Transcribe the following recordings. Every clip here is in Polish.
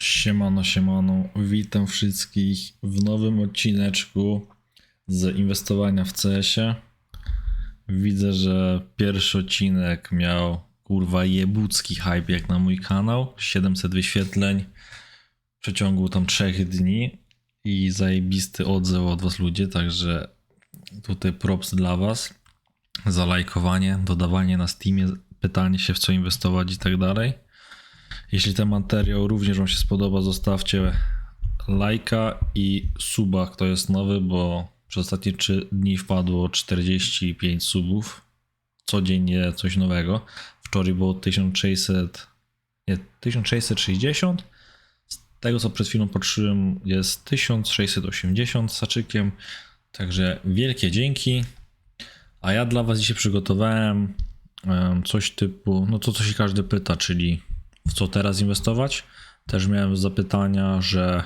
Siemano, siemano. Witam wszystkich w nowym odcineczku z inwestowania w CS-ie. Widzę, że pierwszy odcinek miał kurwa jebucki hype jak na mój kanał. 700 wyświetleń w przeciągu tam 3 dni i zajebisty odzew od was ludzie, także tutaj props dla was za lajkowanie, dodawanie na Steamie, pytanie się w co inwestować i tak dalej. Jeśli ten materiał również Wam się spodoba, zostawcie lajka i suba, kto jest nowy, bo przez ostatnie 3 dni wpadło 45 subów. Codziennie coś nowego. Wczoraj było 1600, nie, 1660. Z tego co przed chwilą patrzyłem, jest 1680 z haczykiem. Także wielkie dzięki. A ja dla Was dzisiaj przygotowałem em, coś typu, no to co się każdy pyta, czyli w co teraz inwestować. Też miałem zapytania, że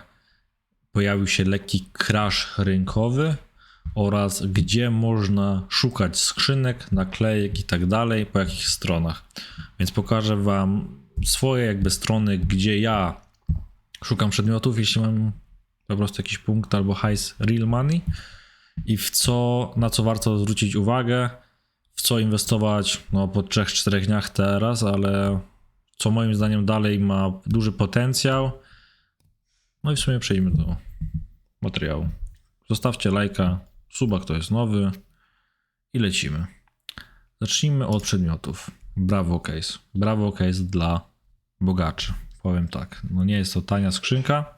pojawił się lekki crash rynkowy oraz gdzie można szukać skrzynek, naklejek i tak dalej, po jakich stronach. Więc pokażę Wam swoje jakby strony, gdzie ja szukam przedmiotów, jeśli mam po prostu jakiś punkt albo hajs real money i w co, na co warto zwrócić uwagę, w co inwestować no, po 3-4 dniach teraz, ale co moim zdaniem dalej ma duży potencjał. No i w sumie przejdźmy do materiału. Zostawcie lajka, suba, kto jest nowy i lecimy. Zacznijmy od przedmiotów. Bravo Case. Bravo Case dla bogaczy. Powiem tak, no nie jest to tania skrzynka,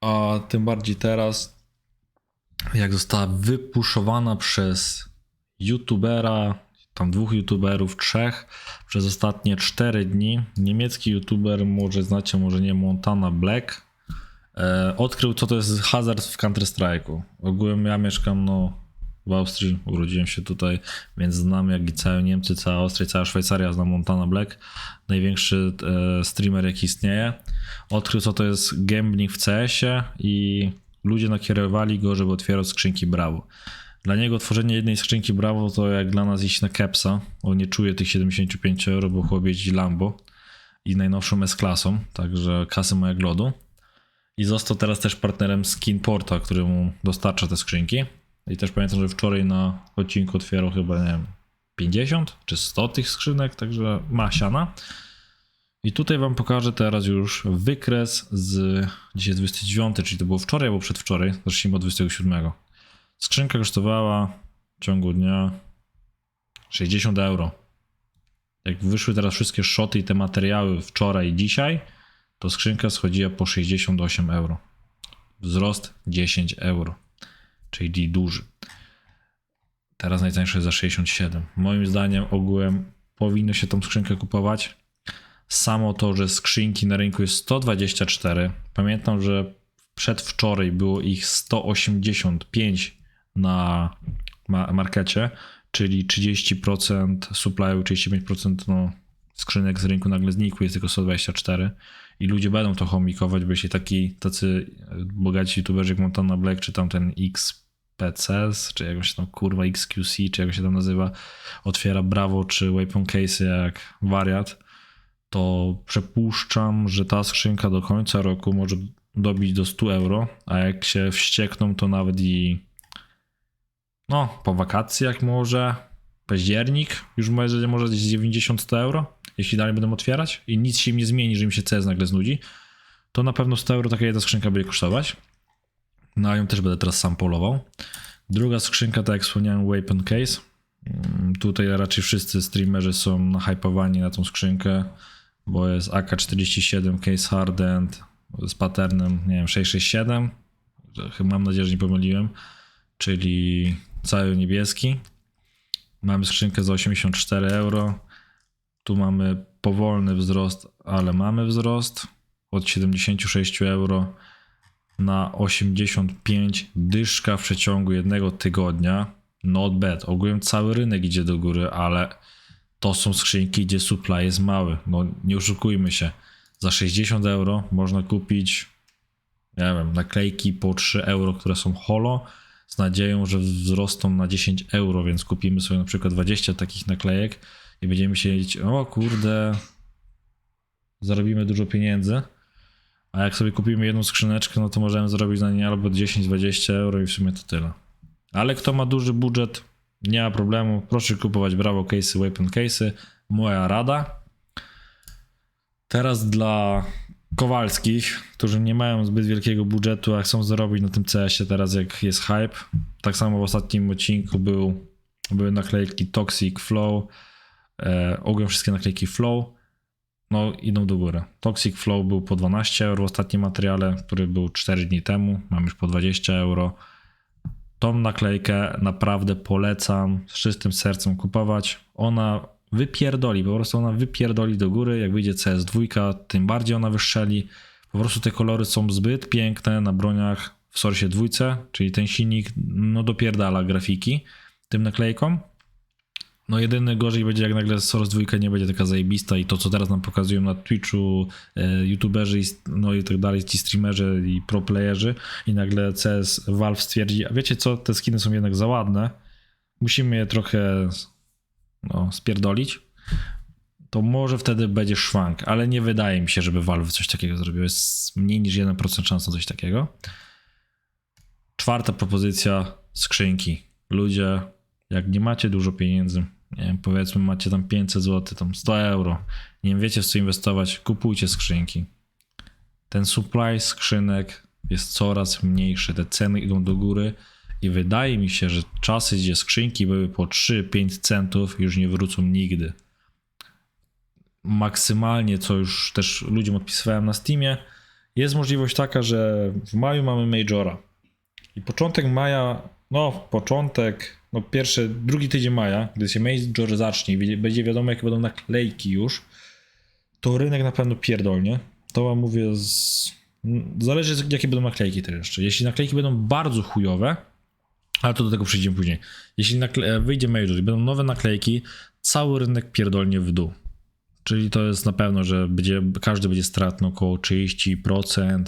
a tym bardziej teraz, jak została wypuszowana przez youtubera, tam dwóch youtuberów, trzech, przez ostatnie cztery dni. Niemiecki youtuber, może znacie, może nie, Montana Black, e, odkrył, co to jest hazard w Counter-Strike'u. Ogółem ja mieszkam no, w Austrii, urodziłem się tutaj, więc znam jak i całe Niemcy, cała Austria, cała Szwajcaria zna Montana Black, największy e, streamer jaki istnieje. Odkrył, co to jest gambling w CS-ie i ludzie nakierowali go, żeby otwierał skrzynki Bravo. Dla niego tworzenie jednej skrzynki Bravo to jak dla nas iść na Kepsa. On nie czuje tych 75 euro, bo chłop Lambo i najnowszą S-klasą, także kasy ma jak lodu. I został teraz też partnerem Skinporta, który mu dostarcza te skrzynki. I też pamiętam, że wczoraj na odcinku otwierał chyba, nie wiem, 50 czy 100 tych skrzynek, także ma siana. I tutaj wam pokażę teraz już wykres z dzisiaj jest 29, czyli to było wczoraj albo przedwczoraj, zacznijmy od 27. Skrzynka kosztowała w ciągu dnia 60 euro. Jak wyszły teraz wszystkie szoty i te materiały wczoraj i dzisiaj, to skrzynka schodziła po 68 euro. Wzrost 10 euro, czyli duży. Teraz najtańsze jest za 67. Moim zdaniem ogółem powinno się tą skrzynkę kupować. Samo to, że skrzynki na rynku jest 124. Pamiętam, że przedwczoraj było ich 185 na ma- markecie, czyli 30% supply'u, 35% no, skrzynek z rynku nagle znikły, jest tylko 124 i ludzie będą to chomikować, bo jeśli taki, tacy bogaci youtuberzy jak Montana Black, czy tam ten XPCS, czy jakoś tam kurwa XQC, czy jak się tam nazywa, otwiera Bravo, czy Weapon Case jak wariat, to przypuszczam, że ta skrzynka do końca roku może dobić do 100 euro, a jak się wściekną, to nawet i no, po wakacjach może, październik, już może, może gdzieś 90-100 euro, jeśli dalej będą otwierać i nic się im nie zmieni, że im się CS nagle znudzi, to na pewno 100 euro taka jedna skrzynka będzie kosztować. No, a ją też będę teraz sam polował. Druga skrzynka, tak jak wspomniałem, Weapon Case. Mm, Tutaj raczej wszyscy streamerzy są nahypowani na tą skrzynkę, bo jest AK-47 Case Hardened z patternem, nie wiem, 667. Chyba Mam nadzieję, że nie pomyliłem. Czyli cały niebieski. Mamy skrzynkę za 84 euro. Tu mamy powolny wzrost, ale mamy wzrost od 76 euro na 85 dyszka w przeciągu jednego tygodnia. Not bad. Ogółem cały rynek idzie do góry, ale to są skrzynki, gdzie supply jest mały. No nie oszukujmy się. Za 60 euro można kupić, nie wiem, naklejki po 3 euro, które są holo, z nadzieją, że wzrosną na 10 euro, więc kupimy sobie na przykład 20 takich naklejek i będziemy siedzieć, o kurde, zarobimy dużo pieniędzy. A jak sobie kupimy jedną skrzyneczkę, no to możemy zarobić na niej albo 10-20 euro i w sumie to tyle. Ale kto ma duży budżet, nie ma problemu. Proszę kupować Bravo Case'y, Weapon Case'y. Moja rada. Teraz dla Kowalskich, którzy nie mają zbyt wielkiego budżetu, a chcą zarobić na tym CS-ie teraz jak jest hype. Tak samo w ostatnim odcinku był, były naklejki Toxic Flow. E, ogółem wszystkie naklejki Flow. No idą do góry. Toxic Flow był po 12 euro w ostatnim materiale, który był 4 dni temu. Mam już po 20 euro. Tą naklejkę naprawdę polecam z czystym sercem kupować. Ona wypierdoli, po prostu ona wypierdoli do góry. Jak wyjdzie CS2, tym bardziej ona wystrzeli. Po prostu te kolory są zbyt piękne na broniach w Source dwójce, czyli ten silnik no dopierdala grafiki tym naklejkom. No jedyny gorzej będzie jak nagle Source 2 nie będzie taka zajebista i to co teraz nam pokazują na Twitchu e, youtuberzy i, no i tak dalej, ci streamerzy i pro playerzy i nagle CS Valve stwierdzi, a wiecie co, te skiny są jednak za ładne, musimy je trochę no, spierdolić, to może wtedy będzie szwank, ale nie wydaje mi się, żeby Valve coś takiego zrobiło. Jest mniej niż 1% szans na coś takiego. Czwarta propozycja, skrzynki. Ludzie, jak nie macie dużo pieniędzy, wiem, powiedzmy macie tam 500 zł, tam 100 euro, nie wiecie w co inwestować, kupujcie skrzynki. Ten supply skrzynek jest coraz mniejszy, te ceny idą do góry i wydaje mi się, że czasy, gdzie skrzynki były po 3-5 centów, już nie wrócą nigdy. Maksymalnie, co już też ludziom odpisywałem na Steamie, jest możliwość taka, że w maju mamy Majora. I początek maja, no początek, no pierwszy, drugi tydzień maja, gdy się Major zacznie będzie wiadomo, jakie będą naklejki już, to rynek na pewno pierdolnie. To wam mówię z... Zależy jakie będą naklejki też jeszcze. Jeśli naklejki będą bardzo chujowe, ale to do tego przejdziemy później. Jeśli nakle- wyjdzie Major i będą nowe naklejki, cały rynek pierdolnie w dół. Czyli to jest na pewno, że będzie, każdy będzie stratny około 30%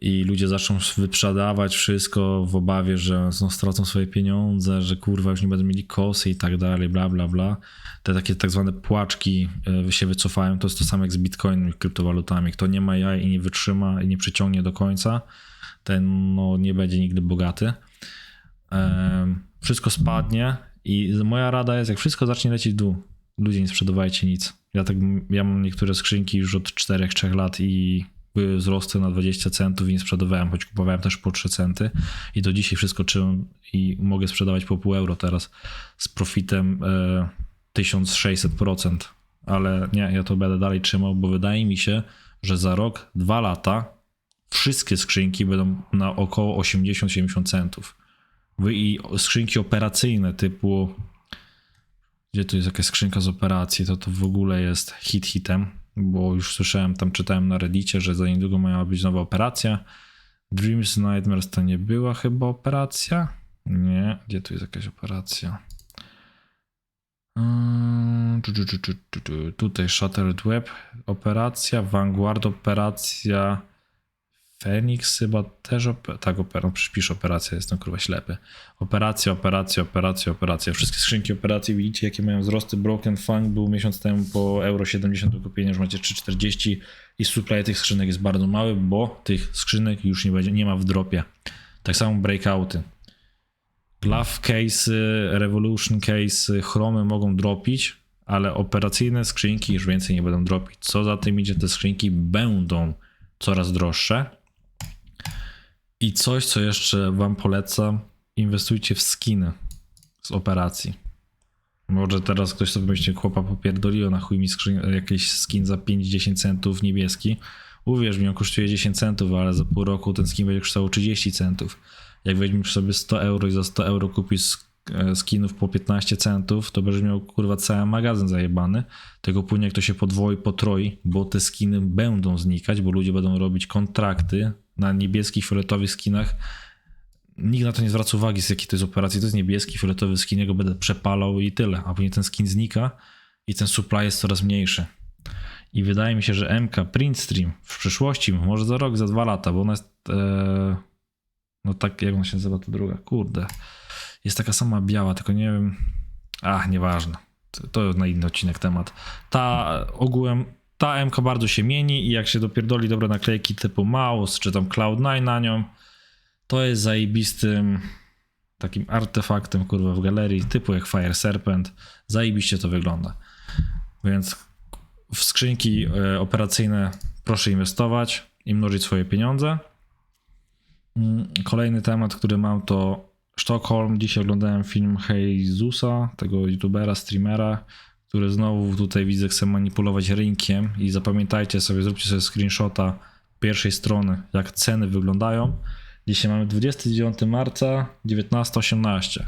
i ludzie zaczną wyprzedawać wszystko w obawie, że no, stracą swoje pieniądze, że kurwa już nie będą mieli kosy i tak dalej, bla bla bla. Te takie tak zwane płaczki y, się wycofają. To jest to samo jak z Bitcoinem i kryptowalutami. Kto nie ma jaj i nie wytrzyma i nie przyciągnie do końca, ten no, nie będzie nigdy bogaty. Wszystko spadnie i moja rada jest, jak wszystko zacznie lecieć w dół, ludzie nie sprzedawajcie nic. Ja tak, ja mam niektóre skrzynki już od 4-3 lat i były wzrosty na 20 centów i nie sprzedawałem, choć kupowałem też po 3 centy i do dzisiaj wszystko czyłem i mogę sprzedawać po pół euro teraz z profitem e, 1600%, ale nie, ja to będę dalej trzymał, bo wydaje mi się, że za rok, dwa lata wszystkie skrzynki będą na około 80-70 centów. I skrzynki operacyjne typu gdzie tu jest jakaś skrzynka z operacji, to to w ogóle jest hit hitem, bo już słyszałem, tam czytałem na reddicie, że za niedługo miała być nowa operacja. Dreams Nightmares to nie była chyba operacja? Nie, gdzie tu jest jakaś operacja? Tu. Tutaj Shattered Web operacja, Vanguard operacja, Phoenix chyba też, op- tak, opera, przypisz operacja, jestem kurwa ślepy. Operacja, operacja, operacja, operacja. Wszystkie skrzynki operacji widzicie, jakie mają wzrosty. Broken Funk był miesiąc temu po euro 70 do kupienia, już macie 3,40 i supply tych skrzynek jest bardzo mały, bo tych skrzynek już nie będzie, nie ma w dropie. Tak samo breakouty. Glove case, Revolution case, chromy mogą dropić, ale operacyjne skrzynki już więcej nie będą dropić. Co za tym idzie, te skrzynki będą coraz droższe. I coś, co jeszcze Wam polecam, inwestujcie w skiny z operacji. Może teraz ktoś sobie myśli, chłopa popierdoliło, na chuj mi skrzyn- jakiś skin za 5-10 centów niebieski. Uwierz mi, on kosztuje 10 centów, ale za pół roku ten skin będzie kosztował 30 centów. Jak weźmiesz sobie 100 euro i za 100 euro kupisz e, skinów po 15 centów, to będziesz miał kurwa cały magazyn zajebany. Tego później jak to się podwoi, potroi, bo te skiny będą znikać, bo ludzie będą robić kontrakty na niebieskich, fioletowych skinach. Nikt na to nie zwraca uwagi, z jakiej to jest operacji. To jest niebieski, fioletowy skin, ja go będę przepalał i tyle. A później ten skin znika i ten supply jest coraz mniejszy. I wydaje mi się, że MK Print Stream w przyszłości, może za rok, za dwa lata, bo ona jest. E, no tak, jak ona się nazywa, to druga. Kurde. Jest taka sama biała, tylko nie wiem. Ach, nieważne. To, to na inny odcinek temat. Ta ogółem ta MK bardzo się mieni i jak się dopierdoli dobre naklejki typu Mouse czy tam Cloud9 na nią, to jest zajebistym takim artefaktem kurwa w galerii typu jak Fire Serpent. Zajebiście to wygląda. Więc w skrzynki e, operacyjne proszę inwestować i mnożyć swoje pieniądze. Mm, Kolejny temat, który mam to Sztokholm. Dzisiaj oglądałem film Jezusa, tego youtubera, streamera, który znowu tutaj widzę chce manipulować rynkiem i zapamiętajcie sobie, zróbcie sobie screenshota pierwszej strony, jak ceny wyglądają. Dzisiaj mamy 29 marca 19.18.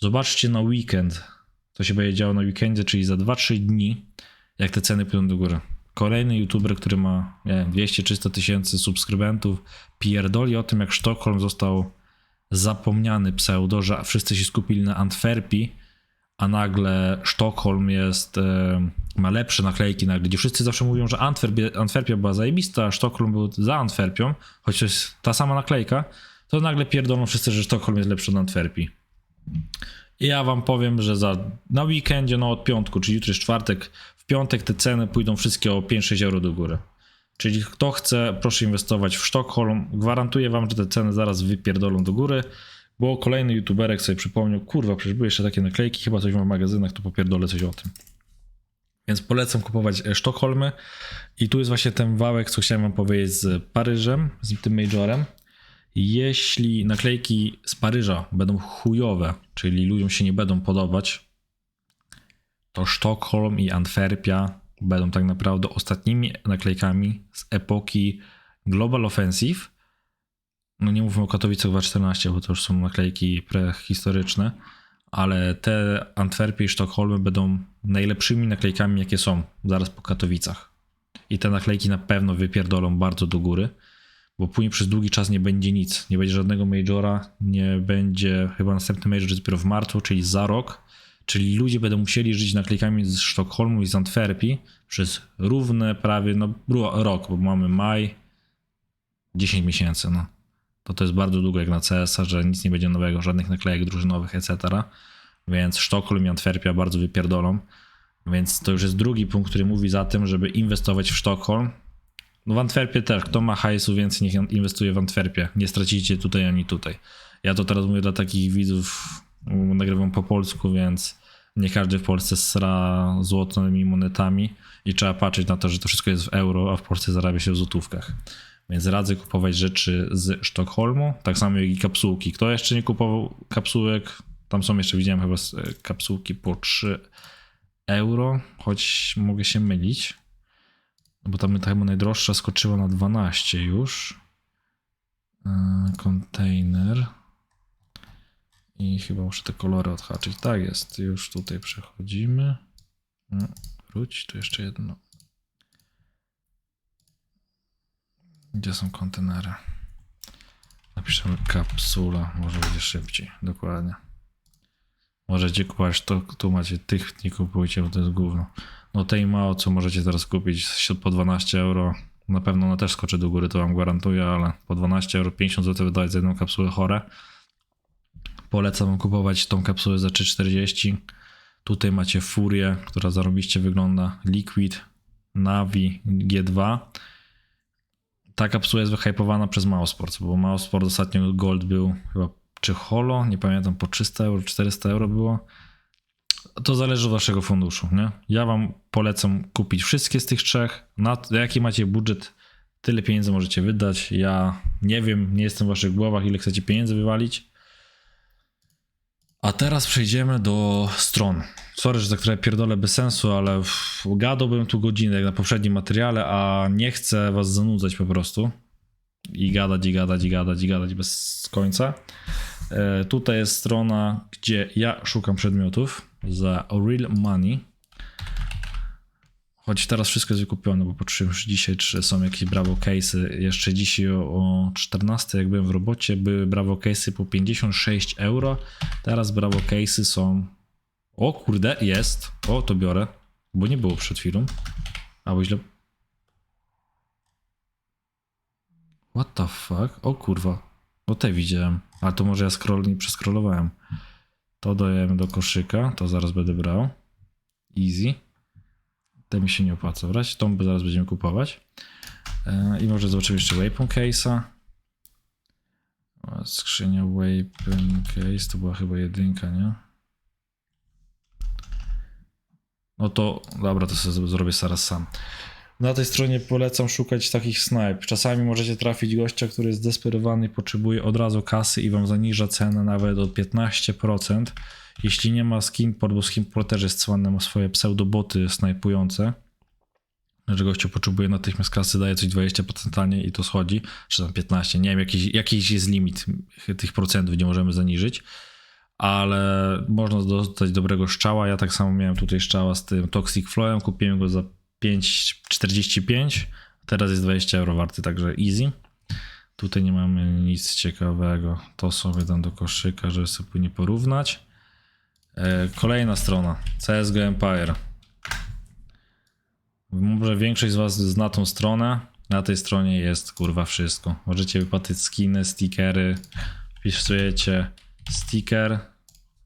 Zobaczcie na weekend, co się będzie działo na weekendzie, czyli za 2-3 dni, jak te ceny pójdą do góry. Kolejny youtuber, który ma nie wiem, 200-300 tysięcy subskrybentów, pierdoli o tym, jak Sztokholm został zapomniany pseudo, że wszyscy się skupili na Antwerpii, a nagle Sztokholm jest, e, ma lepsze naklejki nagle, gdzie wszyscy zawsze mówią, że Antwerpia, Antwerpia była zajebista, a Sztokholm był za Antwerpią, choć to jest ta sama naklejka, to nagle pierdolą wszyscy, że Sztokholm jest lepszy od Antwerpii. I ja wam powiem, że za, na weekendzie, no od piątku, czyli jutro jest czwartek, w piątek te ceny pójdą wszystkie o 5-6 euro do góry. Czyli kto chce, proszę inwestować w Sztokholm. Gwarantuję wam, że te ceny zaraz wypierdolą do góry, bo kolejny youtuberek sobie przypomniał, kurwa, przecież były jeszcze takie naklejki, chyba coś ma w magazynach, to popierdolę coś o tym. Więc polecam kupować e, Sztokholmy. I tu jest właśnie ten wałek, co chciałem wam powiedzieć z Paryżem, z tym Majorem. Jeśli naklejki z Paryża będą chujowe, czyli ludziom się nie będą podobać, to Sztokholm i Antwerpia będą tak naprawdę ostatnimi naklejkami z epoki Global Offensive. No nie mówmy o Katowicach 214, bo to już są naklejki prehistoryczne, ale te Antwerpie i Sztokholmy będą najlepszymi naklejkami, jakie są zaraz po Katowicach. I te naklejki na pewno wypierdolą bardzo do góry, bo później przez długi czas nie będzie nic. Nie będzie żadnego majora, nie będzie, chyba następny major dopiero w marcu, czyli za rok. Czyli ludzie będą musieli żyć naklejkami z Sztokholmu i z Antwerpii przez równe prawie no, ro- rok, bo mamy maj, 10 miesięcy. No. To to jest bardzo długo jak na CS-a, że nic nie będzie nowego, żadnych naklejek drużynowych, etc. Więc Sztokholm i Antwerpia bardzo wypierdolą. Więc to już jest drugi punkt, który mówi za tym, żeby inwestować w Sztokholm. No w Antwerpie też, kto ma hajsu więcej, niech inwestuje w Antwerpie. Nie stracicie tutaj ani tutaj. Ja to teraz mówię dla takich widzów, bo nagrywam po polsku, więc nie każdy w Polsce sra złotymi monetami i trzeba patrzeć na to, że to wszystko jest w euro, a w Polsce zarabia się w złotówkach. Więc radzę kupować rzeczy z Sztokholmu, tak samo jak i kapsułki. Kto jeszcze nie kupował kapsułek, tam są jeszcze, widziałem chyba kapsułki po 3 euro, choć mogę się mylić, bo tam ta chyba najdroższa skoczyła na 12 już. Yy, Kontener. I chyba muszę te kolory odhaczyć. Tak jest, już tutaj przechodzimy. No, wróć, tu jeszcze jedno. Gdzie są kontenery? Napiszemy kapsula, może będzie szybciej, dokładnie. Możecie kupować to, tu macie tych, nie kupujcie, bo to jest gówno. No tej mało, co możecie teraz kupić po 12 euro. Na pewno ona też skoczy do góry, to wam gwarantuję, ale po 12 euro 50 zł wydać za jedną kapsułę chore. Polecam kupować tą kapsułę za 3,40. Tutaj macie Furię, która zarobiście wygląda. Liquid, Navi, G2. Ta kapsuła jest wyhypowana przez Mausport, bo Mausport ostatnio Gold był chyba czy Holo, nie pamiętam, po 300 euro, 400 euro było. To zależy od waszego funduszu, nie? Ja wam polecam kupić wszystkie z tych trzech. Na jaki macie budżet, tyle pieniędzy możecie wydać. Ja nie wiem, nie jestem w waszych głowach, ile chcecie pieniędzy wywalić. A teraz przejdziemy do stron. Sorry, że za które pierdolę bez sensu, ale gadałbym tu godzinę jak na poprzednim materiale, a nie chcę was zanudzać po prostu. I gadać, i gadać, i gadać, i gadać bez końca. E, tutaj jest strona, gdzie ja szukam przedmiotów za Real Money. Choć teraz wszystko jest wykupione, bo patrzyłem już dzisiaj, czy są jakieś Bravo Case'y. Jeszcze dzisiaj o, o 14, jak byłem w robocie, były Bravo Case'y po 56 euro. Teraz Bravo Case'y są... O kurde, jest. O, to biorę, bo nie było przed chwilą. Albo źle... What the fuck? O kurwa. O te widziałem. Ale to może ja scroll, nie przeskrolowałem. To dajemy do koszyka. To zaraz będę brał. Easy. Te mi się nie opłaca brać. Tą zaraz będziemy kupować. E, I może zobaczymy jeszcze Weapon Case'a. Skrzynia Weapon Case to była chyba jedynka, nie? No to dobra, to sobie zrobię zaraz sam. Na tej stronie polecam szukać takich snipe. Czasami możecie trafić gościa, który jest zdesperowany i potrzebuje od razu kasy i wam zaniża cenę nawet o 15%. Jeśli nie ma skinport, bo skinport też jest cłany, ma swoje pseudoboty snajpujące. Że gościu potrzebuje natychmiast kasy, daje coś 20% taniej i to schodzi, czy tam 15, nie wiem, jakiś, jakiś jest limit tych procentów, nie możemy zaniżyć ale można dostać dobrego szczała. Ja tak samo miałem tutaj szczała z tym Toxic Flowem, kupiłem go za 5,45, teraz jest 20 euro warty, także easy. Tutaj nie mamy nic ciekawego, to sobie dam do koszyka, żeby sobie później porównać. E, Kolejna strona, CSGO Empire. Może większość z Was zna tą stronę. Na tej stronie jest kurwa wszystko. Możecie wypłacić skiny, stickery, wpisujecie sticker,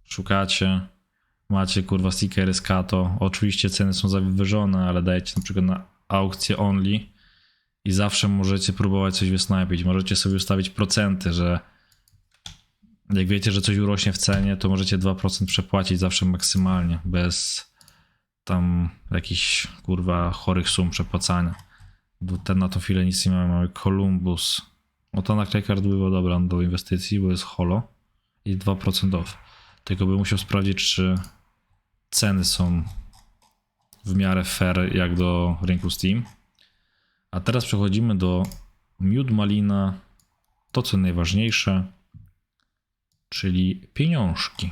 szukacie, macie kurwa stickery z Kato. Oczywiście ceny są zawyżone, ale dajecie na przykład na aukcję only i zawsze możecie próbować coś wysnajpić. Możecie sobie ustawić procenty, że jak wiecie, że coś urośnie w cenie, to możecie 2% przepłacić zawsze maksymalnie, bez tam jakichś kurwa chorych sum przepłacania. Bo ten na tą chwilę nic nie mamy. Mamy Columbus. No ta naklejka była dobra do inwestycji, bo jest holo i 2% off. Tylko bym musiał sprawdzić, czy ceny są w miarę fair jak do rynku Steam. A teraz przechodzimy do miód malina, to co najważniejsze, czyli pieniążki.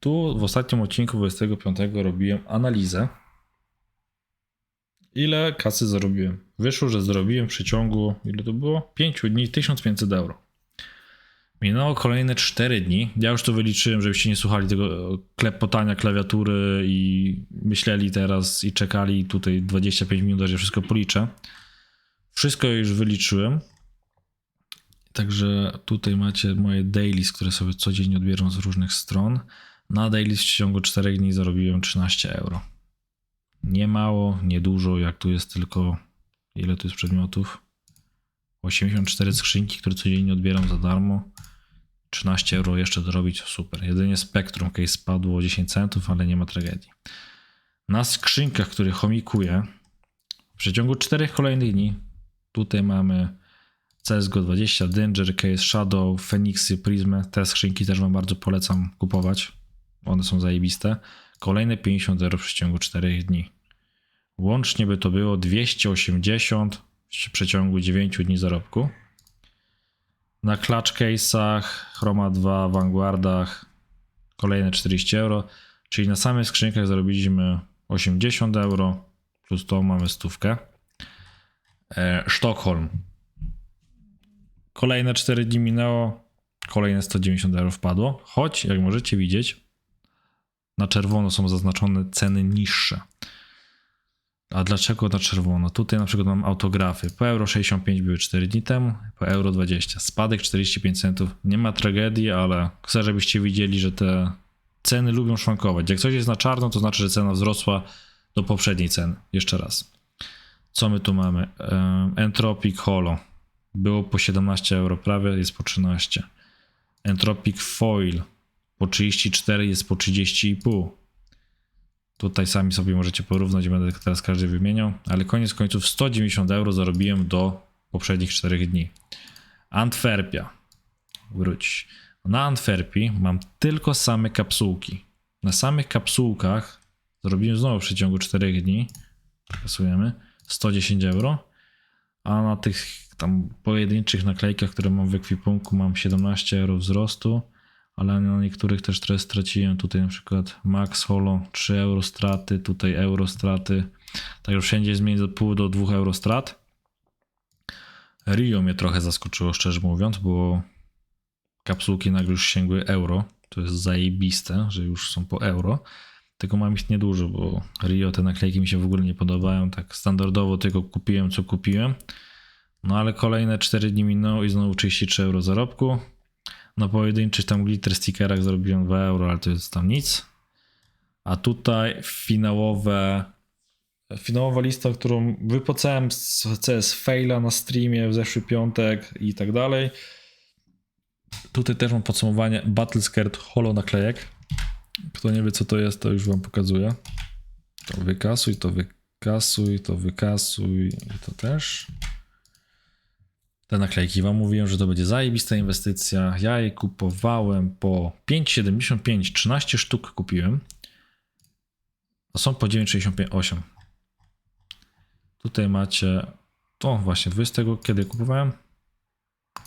Tu w ostatnim odcinku 25 robiłem analizę, ile kasy zarobiłem. Wyszło, że zarobiłem w przeciągu, ile to było? 5 dni 1500 euro. Minęło kolejne 4 dni. Ja już to wyliczyłem, żebyście nie słuchali tego klepotania klawiatury i myśleli teraz i czekali tutaj 25 minut, że wszystko policzę. Wszystko już wyliczyłem. Także tutaj macie moje dailies, które sobie codziennie odbieram z różnych stron. Na dailies w ciągu 4 dni zarobiłem 13 euro. Nie mało, nie dużo, jak tu jest tylko. Ile tu jest przedmiotów? 84 skrzynki, które codziennie odbieram za darmo. 13 euro jeszcze dorobić, super. Jedynie Spectrum Case spadło o 10 centów, ale nie ma tragedii. Na skrzynkach, które chomikuję, w przeciągu 4 kolejnych dni, tutaj mamy CSGO 20, Danger Case, Shadow, Phoenixy, Prismy. Te skrzynki też Wam bardzo polecam kupować. One są zajebiste. Kolejne 50 euro w przeciągu 4 dni. Łącznie by to było 280 w przeciągu 9 dni zarobku. Na clutch case'ach, Chroma 2, Vanguardach kolejne 40 euro, czyli na samych skrzynkach zarobiliśmy 80 euro, plus to mamy stówkę. E, Sztokholm. Kolejne 4 dni minęło, kolejne 190 euro wpadło, choć jak możecie widzieć, na czerwono są zaznaczone ceny niższe. A dlaczego na czerwono? Tutaj na przykład mam autografy. Po euro 65 były 4 dni temu, po euro 20. Spadek 45 centów. Nie ma tragedii, ale chcę, żebyście widzieli, że te ceny lubią szwankować. Jak coś jest na czarno, to znaczy, że cena wzrosła do poprzedniej ceny. Jeszcze raz. Co my tu mamy? Entropic Holo. Było po 17 euro prawie, jest po 13. Entropic Foil po 34 jest po 30,5. Tutaj sami sobie możecie porównać, będę teraz każdy wymieniał, ale koniec końców 190 euro zarobiłem do poprzednich 4 dni. Antwerpia. Wróć. Na Antwerpii mam tylko same kapsułki. Na samych kapsułkach zrobiłem znowu w przeciągu 4 dni. Pasujemy 110 euro. A na tych tam pojedynczych naklejkach, które mam w ekwipunku, mam 17 euro wzrostu ale na niektórych też trochę straciłem. Tutaj na przykład Max Holo 3 euro straty, tutaj euro straty. Także wszędzie jest do pół do 2 euro strat. Rio mnie trochę zaskoczyło, szczerze mówiąc, bo kapsułki nagle już sięgły euro. To jest zajebiste, że już są po euro. Tylko mam ich niedużo, bo Rio te naklejki mi się w ogóle nie podobają. Tak standardowo tylko kupiłem co kupiłem. No ale kolejne 4 dni minęło i znowu 33 euro zarobku na pojedynczych tam glitter stickerach zrobiłem 2 euro, ale to jest tam nic. A tutaj finałowe, finałowa lista, którą wypłacałem z CS Faila na streamie w zeszły piątek i tak dalej. Tutaj też mam podsumowanie Battle Skirt Holo naklejek. Kto nie wie co to jest, to już wam pokazuję. To wykasuj, to wykasuj, to wykasuj i to też. Te naklejki wam mówiłem, że to będzie zajebista inwestycja. Ja je kupowałem po 5,75, 13 sztuk kupiłem. To są po 9,68. Tutaj macie to właśnie 20 kiedy kupowałem.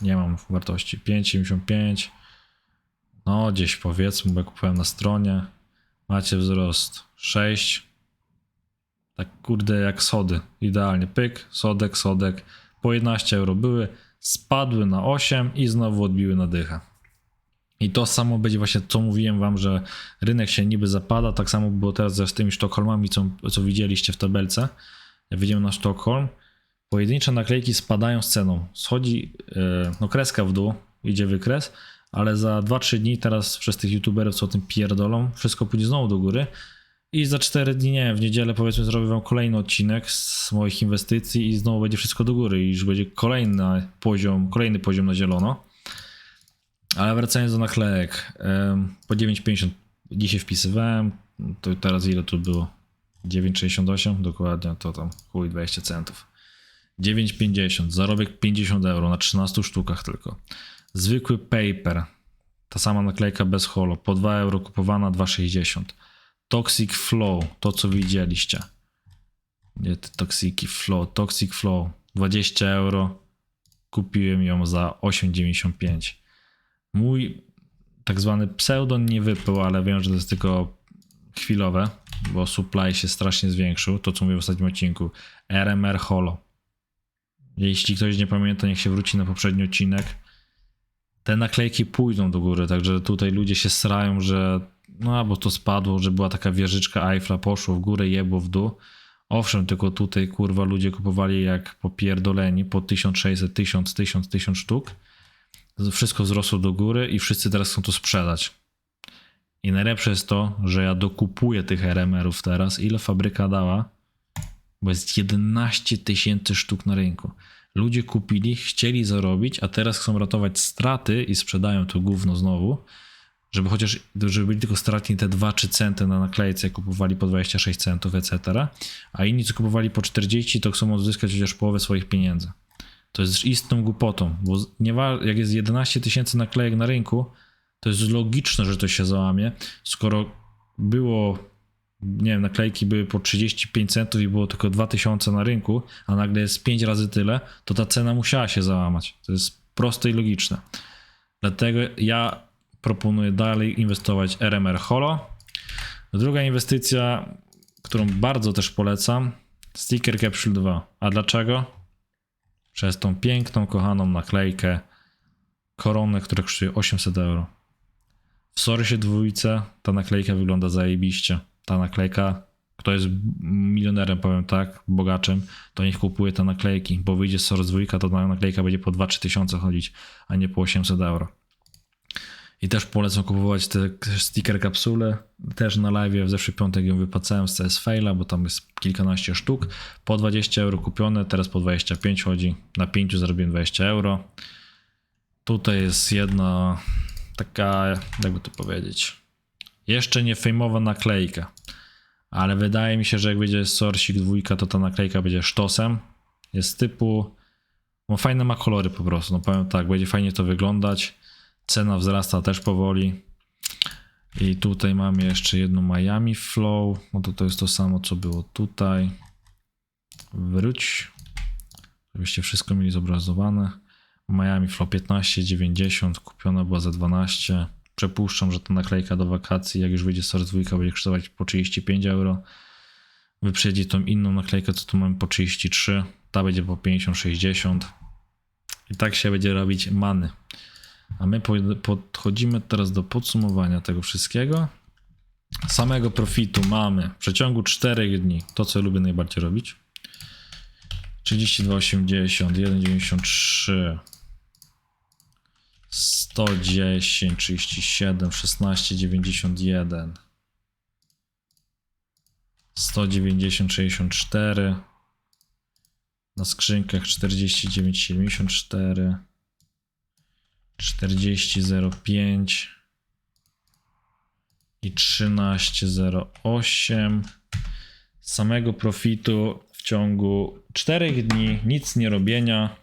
Nie mam wartości 5,75. No gdzieś powiedzmy, bo kupowałem na stronie. Macie wzrost 6. Tak kurde jak sody. Idealnie. Pyk, sodek, sodek. Po 11 euro były, spadły na 8 i znowu odbiły na dychę. I to samo będzie właśnie, co mówiłem wam, że rynek się niby zapada, tak samo było teraz z tymi Sztokholmami, co, co widzieliście w tabelce. Jak widzimy na Sztokholm, pojedyncze naklejki spadają z ceną. Schodzi e, no kreska w dół, idzie wykres, ale za 2-3 dni teraz przez tych youtuberów, co o tym pierdolą, wszystko pójdzie znowu do góry. I za 4 dni, nie wiem, w niedzielę powiedzmy zrobię wam kolejny odcinek z moich inwestycji i znowu będzie wszystko do góry i już będzie kolejny poziom, kolejny poziom na zielono. Ale wracając do naklejek, po 9,50 dzisiaj wpisywałem, to teraz ile tu było? 9,68 dokładnie, to tam chuj 20 centów. 9,50, zarobek 50 euro na 13 sztukach tylko. Zwykły paper, ta sama naklejka bez holo, po 2 euro kupowana 2,60. Toxic Flow, to co widzieliście. Nie, te Toxic Flow, Toxic Flow, 20 euro. Kupiłem ją za 8,95. Mój tak zwany pseudon nie wypbył, ale wiem, że to jest tylko chwilowe, bo supply się strasznie zwiększył. To co mówię w ostatnim odcinku. RMR Holo. Jeśli ktoś nie pamięta, niech się wróci na poprzedni odcinek. Te naklejki pójdą do góry, także tutaj ludzie się srają, że no albo to spadło, że była taka wieżyczka Eiffla, poszło w górę, jebło w dół. Owszem, tylko tutaj kurwa ludzie kupowali jak popierdoleni po 1600, 1000, 1000, 1000 sztuk. Wszystko wzrosło do góry i wszyscy teraz chcą to sprzedać. I najlepsze jest to, że ja dokupuję tych RMR-ów teraz. Ile fabryka dała? Bo jest 11 tysięcy sztuk na rynku. Ludzie kupili, chcieli zarobić, a teraz chcą ratować straty i sprzedają to gówno znowu żeby chociaż, żeby byli tylko stratni te 2-3 centy na naklejce, kupowali po 26 centów, etc. A inni, co kupowali po 40, to chcą odzyskać chociaż połowę swoich pieniędzy. To jest istną głupotą, bo nie jak jest 11 tysięcy naklejek na rynku, to jest logiczne, że to się załamie, skoro było, nie wiem, naklejki były po 35 centów i było tylko 2000 na rynku, a nagle jest 5 razy tyle, to ta cena musiała się załamać. To jest proste i logiczne. Dlatego ja proponuję dalej inwestować RMR Holo. Druga inwestycja, którą bardzo też polecam, Sticker Capsule 2. A dlaczego? Przez tą piękną, kochaną naklejkę koronę, która kosztuje 800 euro. W Sorysie dwójce ta naklejka wygląda zajebiście. Ta naklejka, kto jest milionerem, powiem tak, bogaczem, to niech kupuje te naklejki, bo wyjdzie Soros dwójka, to ta naklejka będzie po 2-3 tysiące chodzić, a nie po 800 euro. I też polecam kupować te sticker kapsule. Też na live w zeszły piątek ją wypłacałem z CS Faila, bo tam jest kilkanaście sztuk. Po 20 euro kupione, teraz po 25 chodzi. Na 5 zarobiłem 20 euro. Tutaj jest jedna taka, jakby to powiedzieć, jeszcze nie fejmowa naklejka. Ale wydaje mi się, że jak będzie Sorsik dwójka, to ta naklejka będzie sztosem. Jest typu, no fajne ma kolory po prostu. No powiem tak, będzie fajnie to wyglądać. Cena wzrasta też powoli. I tutaj mamy jeszcze jedno Miami Flow. No to to jest to samo, co było tutaj. Wróć. Żebyście wszystko mieli zobrazowane. Miami Flow 15,90. Kupiona była za 12. Przypuszczam, że ta naklejka do wakacji, jak już wyjdzie Source 2, będzie kosztować po 35 euro. Wyprzedzi tą inną naklejkę, co tu mamy po 33. Ta będzie po 50-60. I tak się będzie robić many. A my po- podchodzimy teraz do podsumowania tego wszystkiego. Samego profitu mamy w przeciągu 4 dni to, co lubię najbardziej robić. 32,80, 1,93, 110, 37, 16,91, 190, 64. Na skrzynkach 49, 74. 40, 05 i 13,08 samego profitu w ciągu 4 dni, nic nie robienia.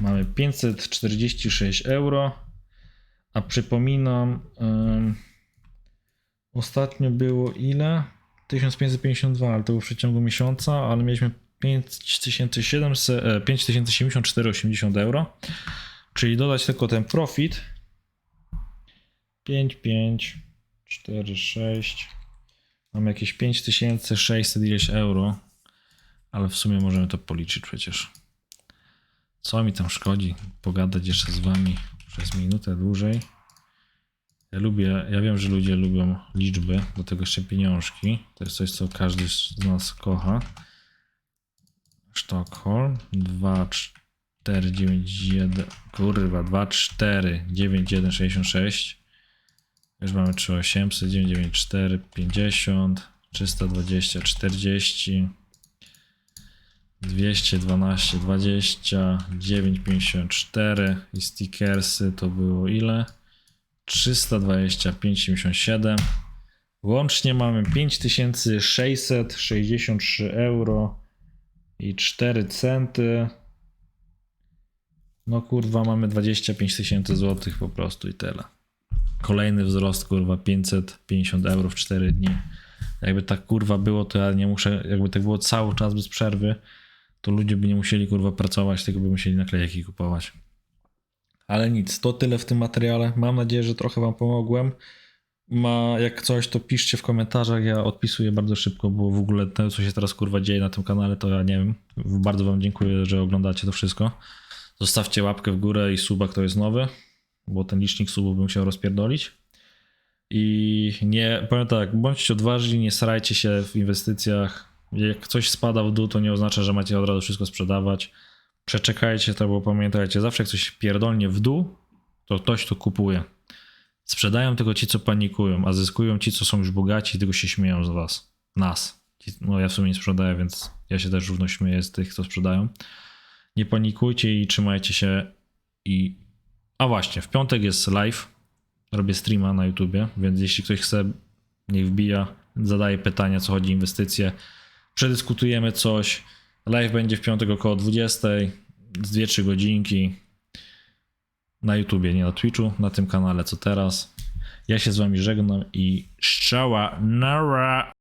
Mamy 546 euro. A przypominam, ym, ostatnio było ile? 1552, ale to było w przeciągu miesiąca, ale mieliśmy 5700, e, 5074,80 euro. Czyli dodać tylko ten profit. 5, 5, 4, 6. Mam jakieś 5600 ileś euro. Ale w sumie możemy to policzyć przecież. Co mi tam szkodzi? Pogadać jeszcze z wami przez minutę dłużej. Ja lubię, ja wiem, że ludzie lubią liczby, do tego jeszcze pieniążki. To jest coś, co każdy z nas kocha. Sztokholm 2, 4, 9, 1, kurwa, 2, 4, 9, 1, 66. Już mamy 3800, 994, 50, 320, 40, 212, 20, 954 i stickersy to było ile? 325, 77. Łącznie mamy 5663 euro i 4 centy. No kurwa, mamy 25 tysięcy złotych po prostu i tyle. Kolejny wzrost, kurwa, 550 euro w 4 dni. Jakby tak kurwa było, to ja nie muszę, jakby tak było cały czas bez przerwy, to ludzie by nie musieli kurwa pracować, tylko by musieli naklejki kupować. Ale nic, to tyle w tym materiale. Mam nadzieję, że trochę Wam pomogłem. Ma, jak coś, to piszcie w komentarzach. Ja odpisuję bardzo szybko, bo w ogóle to, co się teraz kurwa dzieje na tym kanale, to ja nie wiem. Bardzo Wam dziękuję, że oglądacie to wszystko. Zostawcie łapkę w górę i suba, kto jest nowy, bo ten licznik subów bym chciał rozpierdolić. I nie, powiem tak, bądźcie odważni, nie starajcie się w inwestycjach. Jak coś spada w dół, to nie oznacza, że macie od razu wszystko sprzedawać. Przeczekajcie to, bo pamiętajcie, zawsze jak coś pierdolnie w dół, to ktoś to kupuje. Sprzedają tylko ci, co panikują, a zyskują ci, co są już bogaci i tylko się śmieją z was. Nas. No ja w sumie nie sprzedaję, więc ja się też równo śmieję z tych, co sprzedają. Nie panikujcie i trzymajcie się i... A właśnie, w piątek jest live. Robię streama na YouTubie, więc jeśli ktoś chce, niech wbija, zadaje pytania, co chodzi o inwestycje. Przedyskutujemy coś. Live będzie w piątek około 20, z 2-3 godzinki. Na YouTubie, nie na Twitchu, na tym kanale co teraz. Ja się z wami żegnam i szczała nara!